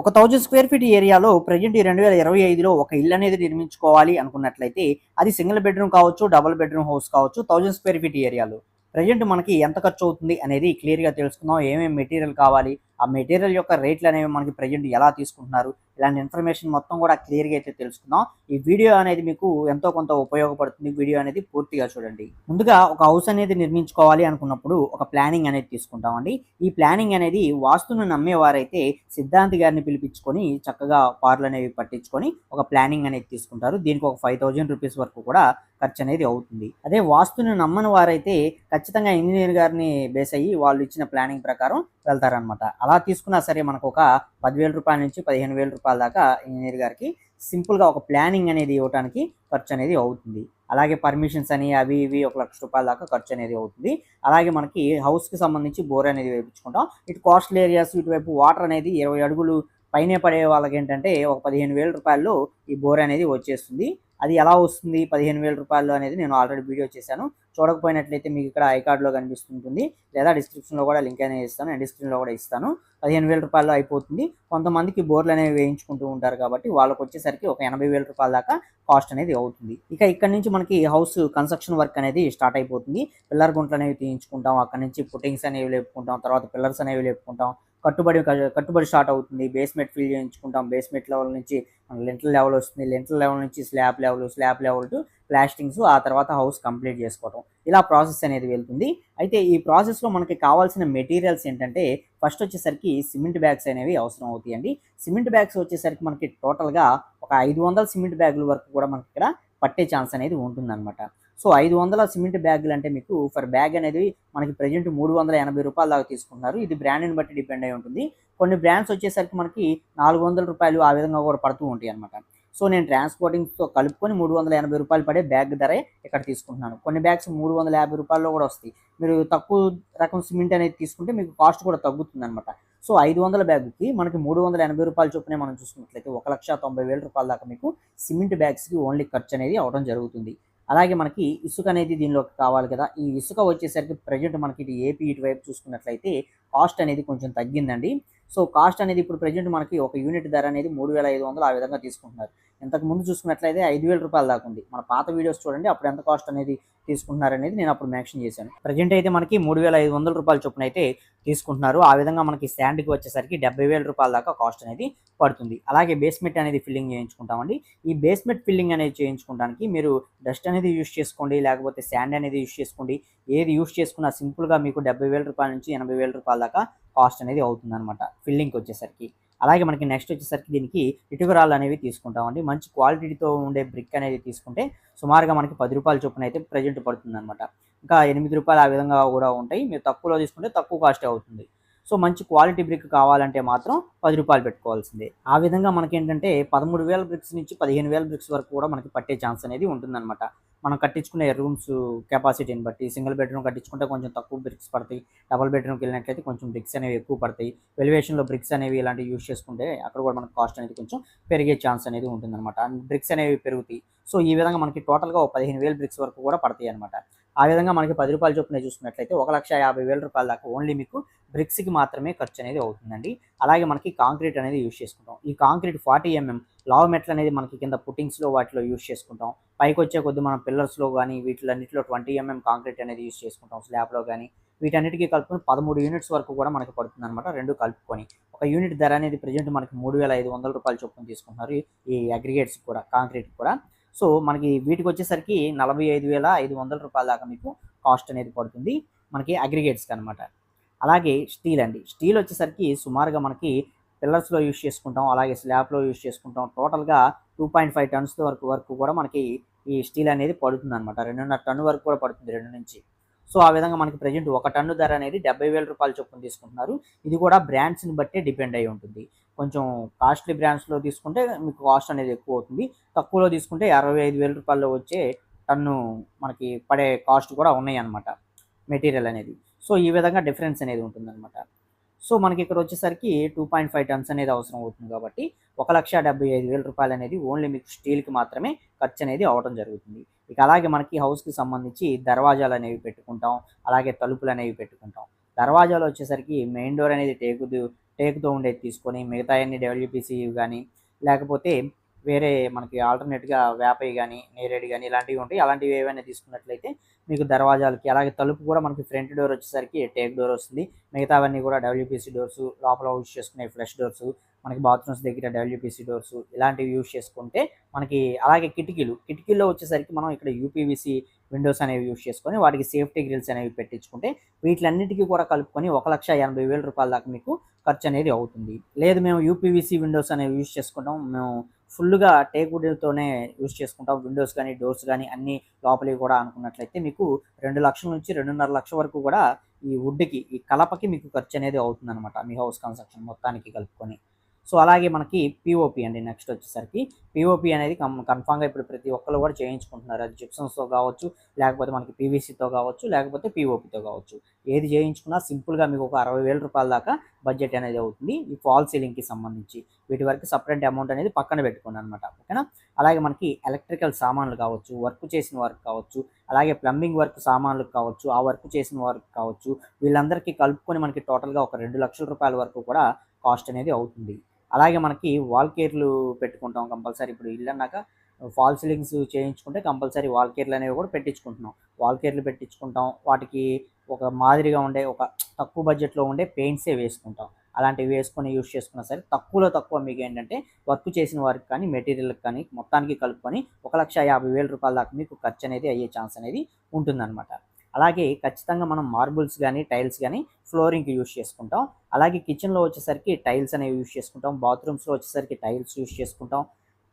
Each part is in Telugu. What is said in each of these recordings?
ఒక థౌజండ్ స్క్వేర్ ఫీట్ ఏరియాలో ప్రజెంట్ ఈ రెండు వేల ఇరవై ఐదులో ఒక ఇల్లు అనేది నిర్మించుకోవాలి అనుకున్నట్లయితే అది సింగిల్ బెడ్రూమ్ కావచ్చు డబుల్ బెడ్రూమ్ హౌస్ కావచ్చు థౌజండ్ స్క్వేర్ ఫీట్ ఏరియాలో. ప్రజెంట్ మనకి ఎంత ఖర్చు అవుతుంది అనేది క్లియర్గా తెలుసుకుందాం. ఏమేమి మెటీరియల్ కావాలి? ఆ మెటీరియల్ యొక్క రేట్లు అనేవి మనకి ప్రజెంట్ ఎలా తీసుకుంటున్నారు? ఇలాంటి ఇన్ఫర్మేషన్ మొత్తం కూడా క్లియర్గా అయితే తెలుసుకుందాం. ఈ వీడియో అనేది మీకు ఎంతో కొంత ఉపయోగపడుతుంది. వీడియో అనేది పూర్తిగా చూడండి. ముందుగా ఒక హౌస్ అనేది నిర్మించుకోవాలి అనుకున్నప్పుడు ఒక ప్లానింగ్ అనేది తీసుకుంటామండి. ఈ ప్లానింగ్ అనేది వాస్తును నమ్మేవారైతే సిద్ధాంతి గారిని పిలిపించుకొని చక్కగా పార్లు అనేవి పట్టించుకొని ఒక ప్లానింగ్ అనేది తీసుకుంటారు. దీనికి ఒక ఫైవ్ థౌజండ్ రూపీస్ వరకు కూడా ఖర్చు అనేది అవుతుంది. అదే వాస్తుని నమ్మని వారైతే ఖచ్చితంగా ఇంజనీర్ గారిని బేస్ అయ్యి వాళ్ళు ఇచ్చిన ప్లానింగ్ ప్రకారం వెళ్తారనమాట అలా తీసుకున్నా సరే మనకు ఒక పదివేల రూపాయల నుంచి పదిహేను వేల రూపాయల దాకా ఇంజనీర్ గారికి సింపుల్గా ఒక ప్లానింగ్ అనేది ఇవ్వడానికి ఖర్చు అనేది అవుతుంది. అలాగే పర్మిషన్స్ అని అవి ఇవి ఒక లక్ష రూపాయల దాకా ఖర్చు అనేది అవుతుంది. అలాగే మనకి హౌస్కి సంబంధించి బోర్ అనేది వేయించుకుంటాం. ఇటు కోస్టల్ ఏరియాస్ ఇటువైపు వాటర్ అనేది ఇరవై అడుగులు పైనే పడే వాళ్ళకి ఏంటంటే ఒక పదిహేను వేల రూపాయల్లో ఈ బోర్ అనేది వచ్చేస్తుంది. అది ఎలా వస్తుంది? పదిహేను వేల రూపాయలు అనేది నేను ఆల్రెడీ వీడియో చేశాను. చూడకపోయినట్లయితే మీకు ఇక్కడ ఐ కార్డులో కనిపిస్తుంటుంది. లేదా డిస్క్రిప్షన్లో కూడా లింక్ అనేది ఇస్తాను. నేను డిస్క్రిప్షన్లో కూడా ఇస్తాను. పదిహేను వేల రూపాయలు అయిపోతుంది. కొంతమందికి బోర్లు అనేవి వేయించుకుంటూ ఉంటారు కాబట్టి వాళ్ళకి వచ్చేసరికి ఒక ఎనభై వేల రూపాయల దాకా కాస్ట్ అనేది అవుతుంది. ఇక ఇక్కడ నుంచి మనకి హౌస్ కన్స్ట్రక్షన్ వర్క్ అనేది స్టార్ట్ అయిపోతుంది. పిల్లర్ గుంటలు అనేవి తీయించుకుంటాం. అక్కడ నుంచి పుట్టింగ్స్ అనేవి లేపుకుంటాం. తర్వాత పిల్లర్స్ అనేవి లేపుకుంటాం. కట్టుబడి కట్టుబడి స్టార్ట్ అవుతుంది. బేస్మెంట్ ఫిల్ చేయించుకుంటాం. బేస్మెంట్ లెవెల్ నుంచి లెంటల్ లెవెల్ వస్తుంది. లెంటల్ లెవెల్ నుంచి slab level slab level to plastings ఆ తర్వాత హౌస్ కంప్లీట్ చేసుకోవడం ఇలా ప్రాసెస్ అనేది వెళ్తుంది. అయితే ఈ ప్రాసెస్లో మనకి కావాల్సిన మెటీరియల్స్ ఏంటంటే ఫస్ట్ వచ్చేసరికి సిమెంట్ బ్యాగ్స్ అనేవి అవసరం అవుతాయండి. సిమెంట్ బ్యాగ్స్ వచ్చేసరికి మనకి టోటల్గా ఒక ఐదు వందల సిమెంట్ బ్యాగుల వరకు కూడా మనకి ఇక్కడ పట్టే ఛాన్స్ అనేది ఉంటుందన్నమాట. సో ఐదు వందల సిమెంట్ బ్యాగులు అంటే మీకు ఫర్ బ్యాగ్ అనేది మనకి ప్రజెంట్ మూడు వందల ఎనభై రూపాయల దాకా తీసుకుంటున్నారు. ఇది బ్రాండ్ని బట్టి డిపెండ్ అయి ఉంటుంది. కొన్ని బ్రాండ్స్ వచ్చేసరికి మనకి నాలుగు వందల రూపాయలు ఆ విధంగా కూడా పడుతూ ఉంటాయి అనమాట సో నేను ట్రాన్స్పోర్టింగ్తో కలుపుకొని మూడు వందల ఎనభై రూపాయలు పడే బ్యాగ్ ధరే ఇక్కడ తీసుకుంటున్నాను. కొన్ని బ్యాగ్స్ మూడు వందల యాభై రూపాయల్లో కూడా వస్తాయి. మీరు తక్కువ రకం సిమెంట్ అనేది తీసుకుంటే మీకు కాస్ట్ కూడా తగ్గుతుంది అనమాట సో ఐదు వందల బ్యాగ్కి మనకి మూడు వందల ఎనభై రూపాయలు చొప్పునే మనం చూసుకున్నట్లయితే ఒక లక్ష తొంభై వేల రూపాయల దాకా మీకు సిమెంట్ బ్యాగ్స్కి ఓన్లీ ఖర్చు అనేది అవడం జరుగుతుంది. అలాగే మనకి ఇసుక అనేది దీనిలోకి కావాలి కదా. ఈ ఇసుక వచ్చేసరికి ప్రజెంట్ మనకి ఇది ఏపీ ఇటువైపు చూసుకున్నట్లయితే కాస్ట్ అనేది కొంచెం తగ్గిందండి. సో కాస్ట్ అనేది ఇప్పుడు ప్రజెంట్ మనకి ఒక యూనిట్ ధర అనేది మూడు వేల ఐదు వందలు ఆ విధంగా తీసుకుంటున్నారు. ఇంతకు ముందు చూసుకున్నట్లయితే ఐదు వేల రూపాయల దాకా ఉంది. మన పాత వీడియోస్ చూడండి అప్పుడు ఎంత కాస్ట్ అనేది తీసుకుంటున్నారు అనేది నేను అప్పుడు మెన్షన్ చేశాను. ప్రజెంట్ అయితే మనకి మూడు వేల ఐదు వందల రూపాయల చొప్పున అయితే తీసుకుంటున్నారు. ఆ విధంగా మనకి స్టాండ్కి వచ్చేసరికి డెబ్బై వేల రూపాయల దాకా కాస్ట్ అనేది పడుతుంది. అలాగే బేస్మెంట్ అనేది ఫిల్లింగ్ చేయించుకుంటామండి. ఈ బేస్మెంట్ ఫిల్లింగ్ అనేది చేయించుకోవడానికి మీరు డస్ట్ అనేది యూస్ చేసుకోండి లేకపోతే శాండ్ అనేది యూస్ చేసుకోండి. ఏది యూస్ చేసుకున్నా సింపుల్గా మీకు డెబ్బై వేల రూపాయల నుంచి ఎనభై వేల రూపాయల దాకా కాస్ట్ అనేది అవుతుంది అనమాట ఫిల్లింగ్కి వచ్చేసరికి. అలాగే మనకి నెక్స్ట్ వచ్చేసరికి దీనికి ఇటుకరాళ్ళు అనేవి తీసుకుంటామండి. మంచి క్వాలిటీతో ఉండే బ్రిక్ అనేది తీసుకుంటే సుమారుగా మనకి పది రూపాయల చొప్పున అయితే ప్రజెంట్ పడుతుంది అనమాట ఇంకా ఎనిమిది రూపాయలు ఆ విధంగా కూడా ఉంటాయి. మీరు తక్కువలో తీసుకుంటే తక్కువ కాస్ట్ అవుతుంది. సో మంచి క్వాలిటీ బ్రిక్ కావాలంటే మాత్రం పది రూపాయలు పెట్టుకోవాల్సిందే. ఆ విధంగా మనకి ఏంటంటే పదమూడు వేల బ్రిక్స్ నుంచి పదిహేను వేల బ్రిక్స్ వరకు కూడా మనకి పట్టే ఛాన్స్ అనేది ఉంటుందన్నమాట. మనం కట్టించుకునే రూమ్స్ కెపాసిటీని బట్టి సింగిల్ బెడ్రూమ్ కట్టించుకుంటే కొంచెం తక్కువ బ్రిక్స్ పడతాయి. డబుల్ బెడ్రూమ్కి వెళ్ళినట్లయితే కొంచెం బ్రిక్స్ అనేవి ఎక్కువ పడతాయి. వెలివేషన్లో బ్రిక్స్ అనేవి ఇలాంటివి యూస్ చేసుకుంటే అక్కడ కూడా మనకు కాస్ట్ అనేది కొంచెం పెరిగే ఛాన్స్ అనేది ఉంటుందన్నమాట. బ్రిక్స్ అనేవి పెరుగుతాయి. సో ఈ విధంగా మనకి టోటల్గా ఒక పదిహేను వేల బ్రిక్స్ వరకు కూడా పడతాయి అనమాట ఆ విధంగా మనకి పది రూపాయల చొప్పున చూసుకున్నట్లయితే ఒక లక్ష యాభై వేల రూపాయల దాకా ఓన్లీ మీకు బ్రిక్స్కి మాత్రమే ఖర్చు అనేది అవుతుందండి. అలాగే మనకి కాంక్రీట్ అనేది యూస్ చేసుకుంటాం. ఈ కాంక్రీట్ ఫార్టీ ఎంఎం లావ్ మెట్లు అనేది మనకి కింద పుట్టింగ్స్లో వాటిలో యూస్ చేసుకుంటాం. పైకి వచ్చే కొద్ది మనం పిల్లర్స్లో కానీ వీటిలన్నింటిలో ట్వంటీ ఎంఎం mm కాంక్రీట్ అనేది యూస్ చేసుకుంటాం స్లాబ్లో కానీ వీటన్నిటికీ కలుపుకొని పదమూడు యూనిట్స్ వరకు కూడా మనకి పడుతుంది అనమాట రెండు కలుపుకొని. ఒక యూనిట్ ధర అనేది ప్రజెంట్ మనకి మూడు వేల ఐదు వందల రూపాయలు చొప్పున తీసుకుంటున్నారు ఈ అగ్రిగేట్స్ కూడా కాంక్రీట్ కూడా. సో మనకి వీటికి వచ్చేసరికి నలభై ఐదు వేల ఐదు వందల రూపాయల దాకా మీకు కాస్ట్ అనేది పడుతుంది. మనకి అగ్రిగేట్స్కి అనమాట అలాగే స్టీల్ అండి. స్టీల్ వచ్చేసరికి సుమారుగా మనకి పిల్లర్స్లో యూస్ చేసుకుంటాం అలాగే స్లాబ్లో యూస్ చేసుకుంటాం. టోటల్గా టూ పాయింట్ ఫైవ్ టన్స్ వరకు వరకు కూడా మనకి ఈ స్టీల్ అనేది పడుతుంది అనమాట రెండున్నర టన్ను వరకు కూడా పడుతుంది రెండు నుంచి. సో ఆ విధంగా మనకి ప్రజెంట్ ఒక టన్ను ధర అనేది డెబ్బై వేల రూపాయలు చొప్పున తీసుకుంటున్నారు. ఇది కూడా బ్రాండ్స్ని బట్టే డిపెండ్ అయి ఉంటుంది. కొంచెం కాస్ట్లీ బ్రాండ్స్లో తీసుకుంటే మీకు కాస్ట్ అనేది ఎక్కువ అవుతుంది. తక్కువలో తీసుకుంటే అరవై ఐదు వేల రూపాయల్లో వచ్చే టన్ను మనకి పడే కాస్ట్ కూడా ఉన్నాయి అనమాట మెటీరియల్ అనేది. సో ఈ విధంగా డిఫరెన్స్ అనేది ఉంటుందన్నమాట. సో మనకి ఇక్కడ వచ్చేసరికి టూ పాయింట్ ఫైవ్ టన్స్ అనేది అవసరం అవుతుంది కాబట్టి ఒక లక్ష డెబ్బై ఐదు వేల రూపాయలు అనేది ఓన్లీ మీకు స్టీల్కి మాత్రమే ఖర్చు అనేది అవడం జరుగుతుంది. ఇక అలాగే మనకి హౌస్కి సంబంధించి దర్వాజాలు అనేవి పెట్టుకుంటాం అలాగే తలుపులు అనేవి పెట్టుకుంటాం. దర్వాజాలు వచ్చేసరికి మెయిన్ డోర్ అనేది టేకు టేకుతో ఉండేది తీసుకొని మిగతా అన్ని డబ్ల్యూపీసీ కానీ లేకపోతే వేరే మనకి ఆల్టర్నేట్గా వేపయి కానీ నేరేడు కానీ ఇలాంటివి ఉంటాయి. అలాంటివి ఏవైనా తీసుకున్నట్లయితే మీకు దర్వాజాలకి అలాగే తలుపు కూడా మనకి ఫ్రంట్ డోర్ వచ్చేసరికి టేక్ డోర్ వస్తుంది. మిగతావన్నీ కూడా డబ్ల్యూపీసీ డోర్స్ లోపల యూజ్ చేసుకునే ఫ్లష్ డోర్స్ మనకి బాత్రూమ్స్ దగ్గర డబ్ల్యూపీసీ డోర్స్ ఇలాంటివి యూజ్ చేసుకుంటే మనకి అలాగే కిటికీలు కిటికీల్లో వచ్చేసరికి మనం ఇక్కడ యూపీవీసీ విండోస్ అనేవి యూజ్ చేసుకొని వాటికి సేఫ్టీ గ్రిల్స్ అనేవి పెట్టించుకుంటే వీటిలన్నిటికీ కూడా కలుపుకొని ఒక లక్ష ఎనభై వేల రూపాయల దాకా మీకు ఖర్చు అనేది అవుతుంది. లేదు మేము యూపీవీసీ విండోస్ అనేవి యూజ్ చేసుకుంటాం మేము ఫుల్గా టేక్వుడ్తోనే యూజ్ చేసుకుంటాం. విండోస్ కానీ డోర్స్ కానీ అన్ని లోపలికి కూడా అనుకున్నట్లయితే మీకు రెండు లక్షల నుంచి రెండున్నర లక్షల వరకు కూడా ఈ వుడ్కి ఈ కలపకి మీకు ఖర్చు అనేది అవుతుందన్నమాట మీ హౌస్ కన్స్ట్రక్షన్ మొత్తానికి కలుపుకొని. సో అలాగే మనకి పిఓపి అండి నెక్స్ట్ వచ్చేసరికి. పిఓపి అనేది కం కన్ఫామ్గా ఇప్పుడు ప్రతి ఒక్కరు కూడా చేయించుకుంటున్నారు. అది జిప్సన్స్తో కావచ్చు లేకపోతే మనకి పీవీసీతో కావచ్చు లేకపోతే పిఓపితో కావచ్చు. ఏది చేయించుకున్నా సింపుల్గా మీకు ఒక అరవై వేల రూపాయల దాకా బడ్జెట్ అనేది అవుతుంది. ఈ ఫాల్ సీలింగ్కి సంబంధించి. వీటి వరకు సపరేట్ అమౌంట్ అనేది పక్కన పెట్టుకోండి అనమాట ఓకేనా? అలాగే మనకి ఎలక్ట్రికల్ సామాన్లు కావచ్చు వర్క్ చేసిన వర్క్ కావచ్చు అలాగే ప్లంబింగ్ వర్క్ సామాన్లు కావచ్చు ఆ వర్క్ చేసిన వర్క్ కావచ్చు వీళ్ళందరికీ కలుపుకొని మనకి టోటల్గా ఒక రెండు లక్షల రూపాయల వరకు కూడా కాస్ట్ అనేది అవుతుంది. అలాగే మనకి వాల్ కేర్లు పెట్టుకుంటాం కంపల్సరీ. ఇప్పుడు ఇల్లు అన్నాక ఫాల్ సీలింగ్స్ చేయించుకుంటే కంపల్సరీ వాల్ కేర్లు అనేవి కూడా పెట్టించుకుంటున్నాం. వాల్ కేర్లు పెట్టించుకుంటాం. వాటికి ఒక మాదిరిగా ఉండే ఒక తక్కువ బడ్జెట్లో ఉండే పెయింట్సే వేసుకుంటాం. అలాంటివి వేసుకొని యూజ్ చేసుకున్నా సరే తక్కువలో తక్కువ మీకు ఏంటంటే వర్క్ చేసిన వారికి కానీ మెటీరియల్కి కానీ మొత్తానికి కలుపుకొని ఒక లక్ష యాభై వేల రూపాయల దాకా మీకు ఖర్చు అనేది అయ్యే ఛాన్స్ అనేది ఉంటుందన్నమాట. అలాగే ఖచ్చితంగా మనం మార్బుల్స్ కానీ టైల్స్ కానీ ఫ్లోరింగ్కి యూస్ చేసుకుంటాం. అలాగే కిచెన్లో వచ్చేసరికి టైల్స్ అనేవి యూస్ చేసుకుంటాం. బాత్రూమ్స్లో వచ్చేసరికి టైల్స్ యూస్ చేసుకుంటాం.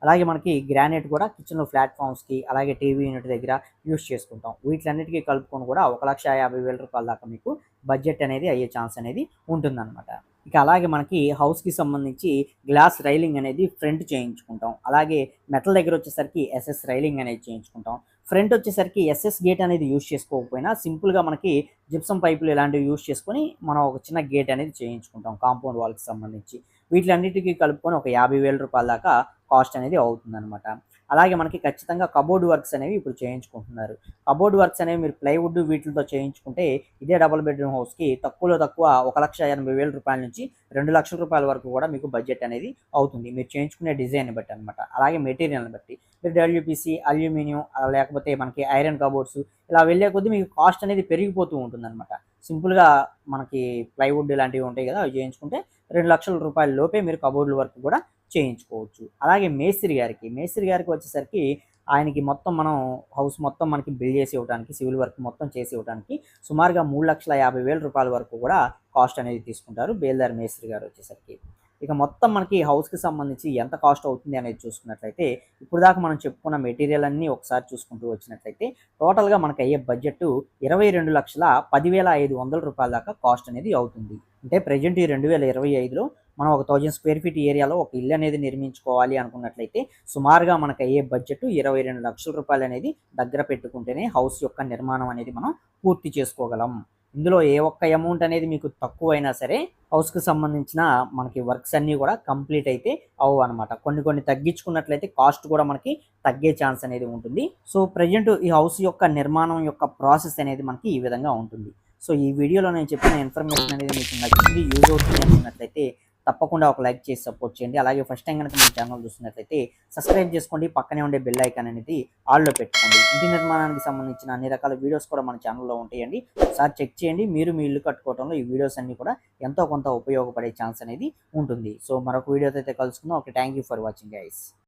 అలాగే మనకి గ్రానైట్ కూడా కిచెన్లో ప్లాట్ఫామ్స్కి అలాగే టీవీ యూనిట్ దగ్గర యూస్ చేసుకుంటాం. వీటిలన్నిటికీ కలుపుకొని కూడా ఒక లక్ష యాభై వేల రూపాయల దాకా మీకు బడ్జెట్ అనేది అయ్యే ఛాన్స్ అనేది ఉంటుందన్నమాట. ఇక అలాగే మనకి హౌస్కి సంబంధించి గ్లాస్ రైలింగ్ అనేది ఫ్రంట్ చేయించుకుంటాం. అలాగే మెటల్ దగ్గర వచ్చేసరికి ఎస్ఎస్ రైలింగ్ అనేది చేయించుకుంటాం. ఫ్రంట్ వచ్చేసరికి ఎస్ఎస్ గేట్ అనేది యూజ్ చేసుకోకపోయినా సింపుల్గా మనకి జిప్సం పైపులు ఇలాంటివి యూజ్ చేసుకొని మనం ఒక చిన్న గేట్ అనేది చేయించుకుంటాం. కాంపౌండ్ వాల్కి సంబంధించి. వీటిలన్నిటికీ కలుపుకొని ఒక యాభై వేల రూపాయల దాకా కాస్ట్ అనేది అవుతుందన్నమాట. అలాగే మనకి ఖచ్చితంగా కబోర్డ్ వర్క్స్ అనేవి ఇప్పుడు చేయించుకుంటున్నారు. కబోర్డ్ వర్క్స్ అనేవి మీరు ప్లైవుడ్ వీటితో చేయించుకుంటే ఇదే డబుల్ బెడ్రూమ్ హౌస్కి తక్కువలో తక్కువ ఒక లక్ష ఎనభై వేల రూపాయల నుంచి రెండు లక్షల రూపాయల వరకు కూడా మీకు బడ్జెట్ అనేది అవుతుంది. మీరు చేయించుకునే డిజైన్ బట్టి అనమాట అలాగే మెటీరియల్ని బట్టి. మీరు డబ్ల్యూపీసీ అల్యూమినియం లేకపోతే మనకి ఐరన్ కబోర్డ్స్ ఇలా వెళ్ళే కొద్దీ మీకు కాస్ట్ అనేది పెరిగిపోతూ ఉంటుంది అనమాట సింపుల్గా మనకి ప్లైవుడ్ ఇలాంటివి ఉంటాయి కదా అవి చేయించుకుంటే రెండు లక్షల రూపాయల లోపే మీరు కబోర్డుల వరకు కూడా చేయించుకోవచ్చు. అలాగే మేస్త్రి గారికి మేస్త్రి గారికి వచ్చేసరికి ఆయనకి మొత్తం మనం హౌస్ మొత్తం మనకి బిల్డ్ చేసి ఇవ్వడానికి సివిల్ వర్క్ మొత్తం చేసి ఇవ్వడానికి సుమారుగా మూడు లక్షల యాభై వేల రూపాయల వరకు కూడా కాస్ట్ అనేది తీసుకుంటారు బేల్దార్ మేస్త్రి గారు వచ్చేసరికి. ఇక మొత్తం మనకి హౌస్కి సంబంధించి ఎంత కాస్ట్ అవుతుంది అనేది చూసుకున్నట్లయితే ఇప్పుడు దాకా మనం చెప్పుకున్న మెటీరియల్ అన్నీ ఒకసారి చూసుకుంటూ వచ్చినట్లయితే టోటల్గా మనకు అయ్యే బడ్జెట్ ఇరవై రెండు లక్షల పదివేల ఐదు వందల రూపాయల దాకా కాస్ట్ అనేది అవుతుంది. అంటే ప్రజెంట్ ఈ రెండు వేల ఇరవై ఐదులో మనం ఒక థౌజండ్ స్క్వేర్ ఫీట్ ఏరియాలో ఒక ఇల్లు అనేది నిర్మించుకోవాలి అనుకున్నట్లయితే సుమారుగా మనకు అయ్యే బడ్జెట్ ఇరవై రెండు లక్షల రూపాయలు అనేది దగ్గర పెట్టుకుంటేనే హౌస్ యొక్క నిర్మాణం అనేది మనం పూర్తి చేసుకోగలం. ఇందులో ఏ ఒక్క అమౌంట్ అనేది మీకు తక్కువైనా సరే హౌస్కి సంబంధించిన మనకి వర్క్స్ అన్నీ కూడా కంప్లీట్ అయితే అవ్వు అనమాట కొన్ని కొన్ని తగ్గించుకున్నట్లయితే కాస్ట్ కూడా మనకి తగ్గే ఛాన్స్ అనేది ఉంటుంది. సో ప్రజెంట్ ఈ హౌస్ యొక్క నిర్మాణం యొక్క ప్రాసెస్ అనేది మనకి ఈ విధంగా ఉంటుంది. సో ఈ వీడియోలో నేను చెప్పిన ఇన్ఫర్మేషన్ అనేది మీకు నచ్చింది యూజ్ అవుతుంది అనుకున్నట్లయితే తప్పకుండా ఒక లైక్ చేసి సపోర్ట్ చేయండి. అలాగే ఫస్ట్ టైం కనుక మీ ఛానల్ చూస్తున్నట్లయితే సబ్స్క్రైబ్ చేసుకోండి. పక్కనే ఉండే బెల్ ఐకాన్ అనేది ఆల్లో పెట్టుకోండి. ఇంటి నిర్మాణానికి సంబంధించిన అన్ని రకాల వీడియోస్ కూడా మన ఛానల్లో ఉంటాయండి. ఒకసారి చెక్ చేయండి. మీరు మీ ఇల్లు కట్టుకోవడంలో ఈ వీడియోస్ అన్ని కూడా ఎంతో కొంత ఉపయోగపడే ఛాన్స్ అనేది ఉంటుంది. సో మరొక వీడియోతో అయితే కలుసుకుందాం. Okay thank you for watching guys.